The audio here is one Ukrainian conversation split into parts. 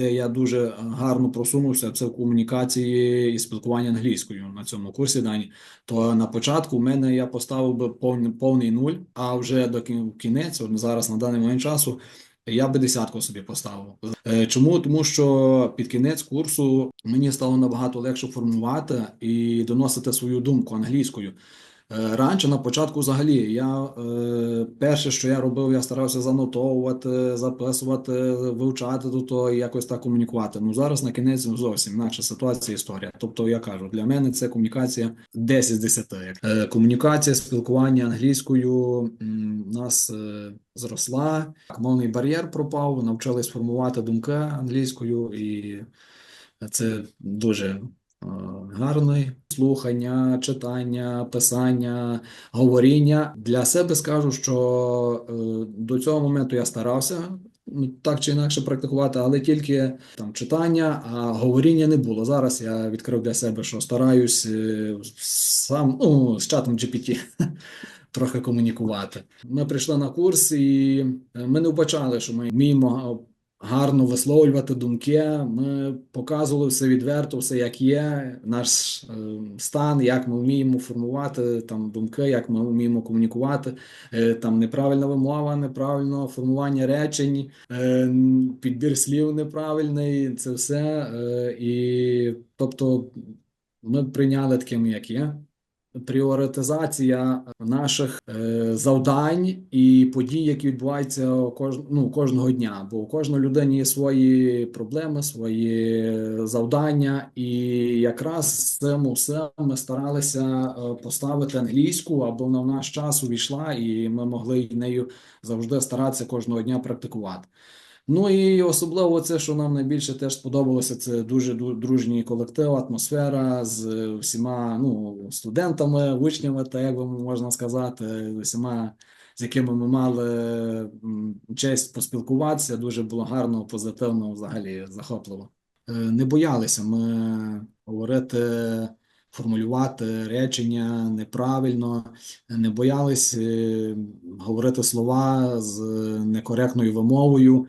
Де Я дуже гарно просунувся це в комунікації і спілкуванні англійською на цьому курсі дані. То на початку в мене я поставив би повний, повний нуль, а вже до кінець, зараз на даний момент часу, я би десятку собі поставив. Е, Чому? Тому що під кінець курсу мені стало набагато легше формувати і доносити свою думку англійською. Е, Раніше на початку взагалі я е, перше, що я робив, я старався занотовувати, записувати, вивчати до того і якось так комунікувати. Ну зараз на кінець зовсім інакша ситуація, історія. Тобто я кажу, для мене це комунікація 10 з 10. Е, комунікація, спілкування англійською у нас е, зросла, мовний бар'єр пропав, навчились формувати думки англійською, і це дуже гарний слухання, читання, писання, говоріння. Для себе скажу, що е, до цього моменту я старався ну, так чи інакше практикувати, але тільки там читання, а говоріння не було. Зараз я відкрив для себе, що стараюсь е, сам ну, з чатом GPT. Трохи комунікувати. Ми прийшли на курс, і е, ми не вбачали, що ми вміємо гарно висловлювати думки. Ми показували все відверто, все як є, наш е, стан, як ми вміємо формувати там думки, як ми вміємо комунікувати. Е, Там неправильна вимова, неправильне формування речень, е, підбір слів неправильний. Це все. І тобто ми прийняли таким, як є. Пріоритизація наших е, завдань і подій, які відбуваються кож, ну, кожного дня. Бо у кожної людини є свої проблеми, свої завдання, і якраз з цим все ми старалися е, поставити англійську, аби вона в наш час увійшла, і ми могли нею завжди старатися кожного дня практикувати. Ну і особливо це, що нам найбільше теж сподобалося, це дуже ду- дружній колектив, атмосфера з е, всіма ну, студентами, учнями, так як би можна сказати, з усіма, з якими ми мали честь поспілкуватися. Дуже було гарно, позитивно, взагалі захопливо. Е, Не боялися ми говорити, формулювати речення неправильно, не боялись е, говорити слова з некоректною вимовою.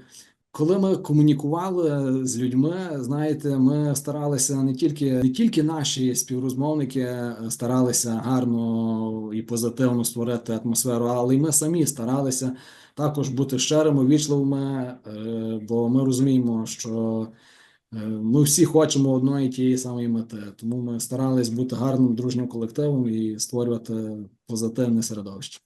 Коли ми комунікували з людьми, знаєте, ми старалися не тільки не тільки наші співрозмовники е, старалися гарно і позитивно створити атмосферу, але й ми самі старалися також бути щирими, вічливими, е, бо ми розуміємо, що е, ми всі хочемо одної тієї самої мети. Тому ми старались бути гарним дружнім колективом і створювати позитивне середовище.